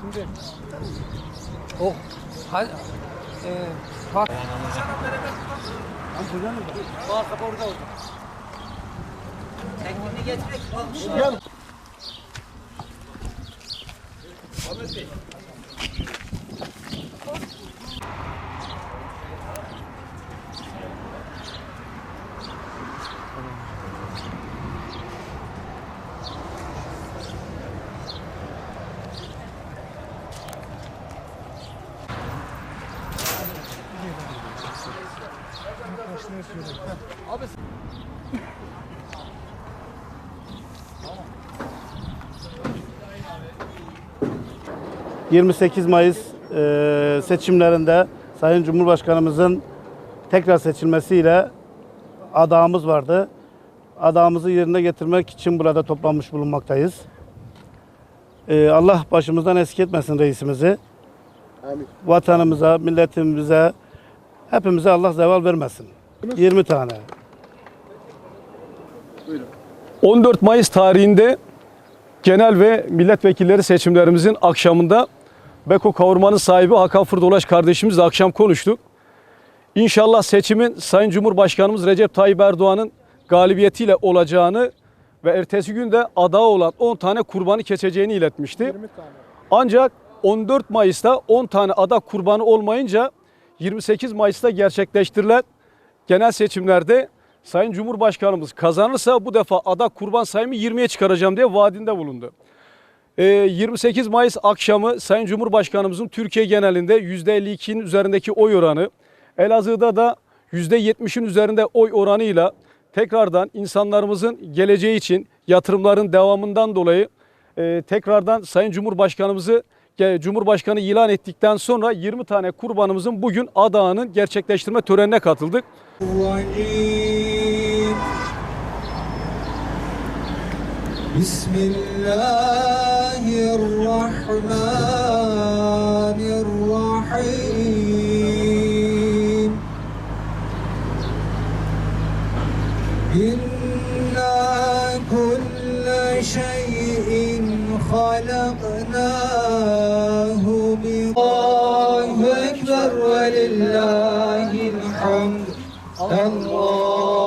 Şimdi o ha, e, bak. Tekniğini getirmek. Abi 28 Mayıs e, seçimlerinde Sayın Cumhurbaşkanımızın tekrar seçilmesiyle adağımız vardı. Adağımızı yerine getirmek için burada toplanmış bulunmaktayız. E, Allah başımızdan eski etmesin reisimizi. Vatanımıza, milletimize, hepimize Allah zeval vermesin. 20 tane. 14 Mayıs tarihinde genel ve milletvekilleri seçimlerimizin akşamında Beko kavurmanın sahibi Hakan Fırdolaş kardeşimizle akşam konuştuk. İnşallah seçimin Sayın Cumhurbaşkanımız Recep Tayyip Erdoğan'ın galibiyetiyle olacağını ve ertesi gün de adağı olan 10 tane kurbanı keseceğini iletmişti. Ancak 14 Mayıs'ta 10 tane adak kurbanı olmayınca 28 Mayıs'ta gerçekleştirilen genel seçimlerde Sayın Cumhurbaşkanımız kazanırsa bu defa adak kurban sayımı 20'ye çıkaracağım diye vaadinde bulundu. Ee, 28 Mayıs akşamı Sayın Cumhurbaşkanımızın Türkiye genelinde %52'nin üzerindeki oy oranı, Elazığ'da da %70'in üzerinde oy oranıyla tekrardan insanlarımızın geleceği için yatırımların devamından dolayı e, tekrardan Sayın Cumhurbaşkanımızı Cumhurbaşkanı ilan ettikten sonra 20 tane kurbanımızın bugün adağının gerçekleştirme törenine katıldık. Bismillahirrahmanirrahim. İnna kulle şeyin halaknâ أكبر ولله الحمد الله